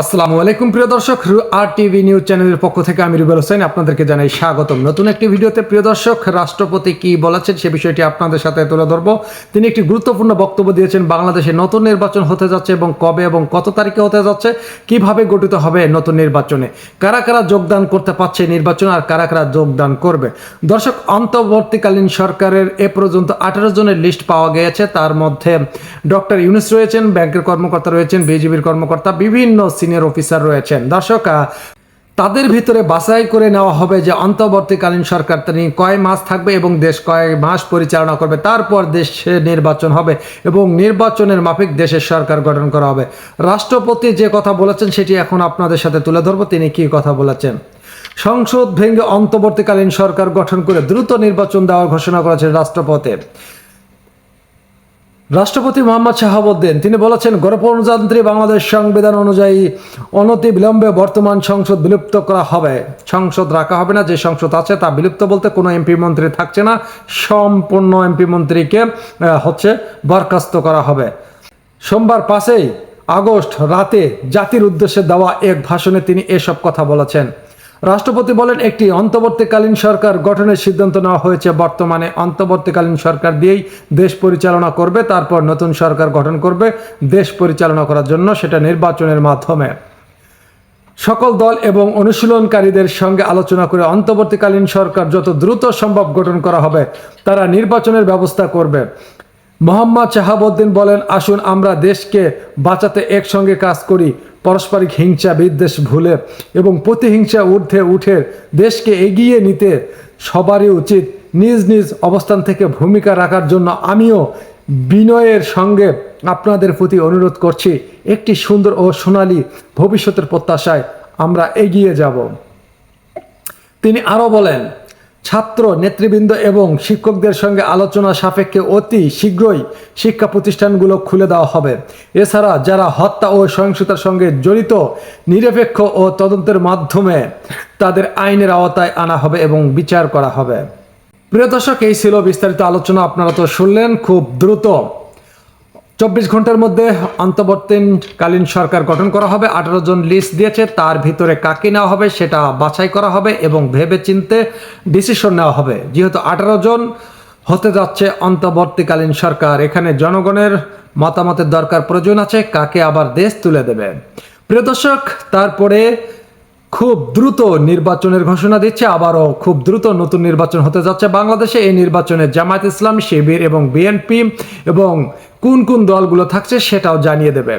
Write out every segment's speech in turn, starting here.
আসসালামু আলাইকুম, প্রিয় দর্শক। আর টিভি নিউজ চ্যানেলের পক্ষ থেকে আমি রুবেল হোসেন, আপনাদেরকে জানাই স্বাগতম। নতুন একটি ভিডিওতে, প্রিয় দর্শক, রাষ্ট্রপতি কি বলেছেন সে বিষয়টি আপনাদের সাথে তুলে ধরবো। তিনি একটি গুরুত্বপূর্ণ বক্তব্য দিয়েছেন, বাংলাদেশে নতুন নির্বাচন হতে যাচ্ছে এবং কবে এবং কত তারিখে হতে যাচ্ছে, কীভাবে গঠিত হবে নতুন নির্বাচনে, কারা কারা যোগদান করতে পারছে নির্বাচন আর কারা কারা যোগদান করবে। দর্শক, অন্তর্বর্তীকালীন সরকারের এ পর্যন্ত আঠারো জনের লিস্ট পাওয়া গিয়েছে। তার মধ্যে ডক্টর ইউনুস রয়েছেন, ব্যাংকের কর্মকর্তা রয়েছেন, বিজিবির কর্মকর্তা, বিভিন্ন সিনিয়র অফিসার রয়েছেন। দর্শক তাদের ভিতরে বাছাই করে নেওয়া হবে যে অন্তর্বর্তীকালীন সরকার তিনি কয় মাস থাকবে এবং দেশ কয় মাস পরিচালনা করবে, তারপর দেশে নির্বাচন হবে এবং নির্বাচনের মাফিক দেশের সরকার গঠন করা হবে। রাষ্ট্রপতি যে কথা বলেছেন সেটি এখন আপনাদের সাথে তুলে ধরবো, তিনি কি কথা বলেছেন? সংসদ ভেঙে অন্তর্বর্তীকালীন সরকার গঠন করে দ্রুত নির্বাচন দেওয়ার ঘোষণা করেছেন রাষ্ট্রপতি। রাষ্ট্রপতি মোহাম্মদ শাহাবুদ্দিন, তিনি বলেছেন, গণপ্রজাতন্ত্রী বাংলাদেশ সংবিধান অনুযায়ী অনতি বিলম্বে বর্তমান সংসদ বিলুপ্ত করা হবে। সংসদ রাখা হবে না, যে সংসদ আছে তা বিলুপ্ত বলতে কোনো এমপি মন্ত্রী থাকছে না, সম্পূর্ণ এমপি মন্ত্রীকে হচ্ছে বরখাস্ত করা হবে। সোমবার পাঁচই আগস্ট রাতে জাতির উদ্দেশ্যে দেওয়া এক ভাষণে তিনি এসব কথা বলেছেন। রাষ্ট্রপতি বলেন, একটি অন্তর্বর্তীকালীন সরকার গঠনের সিদ্ধান্ত নেওয়া হয়েছে। বর্তমানে অন্তর্বর্তীকালীন সরকার দিয়েই দেশ পরিচালনা করবে, তারপর নতুন সরকার গঠন করবে দেশ পরিচালনা করার জন্য, সেটা নির্বাচনের মাধ্যমে। সকল দল এবং অনুশীলনকারীদের সঙ্গে আলোচনা করে অন্তর্বর্তীকালীন সরকার যত দ্রুত সম্ভব গঠন করা হবে, তারা নির্বাচনের ব্যবস্থা করবে। মোহাম্মদ শাহাবুদ্দিন বলেন, আসুন আমরা দেশকে বাঁচাতে একসঙ্গে কাজ করি। পারস্পরিক হিংসা, বিদ্বেষ, ভুলে এবং প্রতিহিংসা ঊর্ধ্বে উঠে দেশকে এগিয়ে নিতে সবারই উচিত নিজ নিজ অবস্থান থেকে ভূমিকা রাখার জন্য আমিও বিনয়ের সঙ্গে আপনাদের প্রতি অনুরোধ করছি, একটি সুন্দর ও সোনালী ভবিষ্যতের প্রত্যাশায় আমরা এগিয়ে যাব। তিনি আরও বলেন ছাত্র, নেতৃবৃন্দ এবং শিক্ষকদের সঙ্গে আলোচনা সাপেক্ষে অতি শীঘ্রই শিক্ষা প্রতিষ্ঠানগুলো খুলে দেওয়া হবে। এছাড়া যারা হত্যা ও সহিংসতার সঙ্গে জড়িত, নিরপেক্ষ ও তদন্তের মাধ্যমে তাদের আইনের আওতায় আনা হবে এবং বিচার করা হবে। প্রিয় দর্শক, এই ছিল বিস্তারিত আলোচনা। আপনারা তো শুনলেন, খুব দ্রুত চব্বিশ ঘণ্টার মধ্যে অন্তর্বর্তীকালীন সরকার গঠন করা হবে। আঠারো জন লিস্ট দিয়েছে, তার ভিতরে কাকে নেওয়া হবে সেটা বাছাই করা হবে এবং ভেবে চিনতে ডিসিশন নেওয়া হবে। যেহেতু আঠারো জন হতে যাচ্ছে অন্তর্বর্তীকালীন সরকার, এখানে জনগণের মতামতের দরকার প্রয়োজন আছে, কাকে আবার দেশ তুলে দেবে। প্রিয় দর্শক, তারপরে খুব দ্রুত নির্বাচনের ঘোষণা দিচ্ছে, আবারও খুব দ্রুত নতুন নির্বাচন হতে যাচ্ছে বাংলাদেশে। এই নির্বাচনে জামায়াত ইসলাম, শিবির এবং বিএনপি এবং কোন কোন দলগুলো থাকছে সেটাও জানিয়ে দেবে।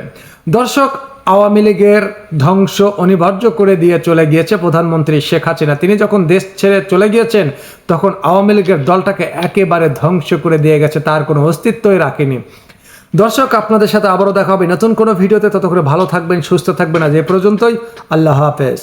দর্শক, আওয়ামী লীগের ধ্বংস অনিবার্য করে দিয়ে চলে গিয়েছে প্রধানমন্ত্রী শেখ হাসিনা। তিনি যখন দেশ ছেড়ে চলে গিয়েছেন, তখন আওয়ামী লীগের দলটাকে একেবারে ধ্বংস করে দিয়ে গেছে, তার কোনো অস্তিত্বই রাখেনি। দর্শক, আপনাদের সাথে আবারও দেখা হবে নতুন কোনো ভিডিওতে। ততক্ষণে ভালো থাকবেন, সুস্থ থাকবেন। আজ এ পর্যন্তই। আল্লাহ হাফেজ।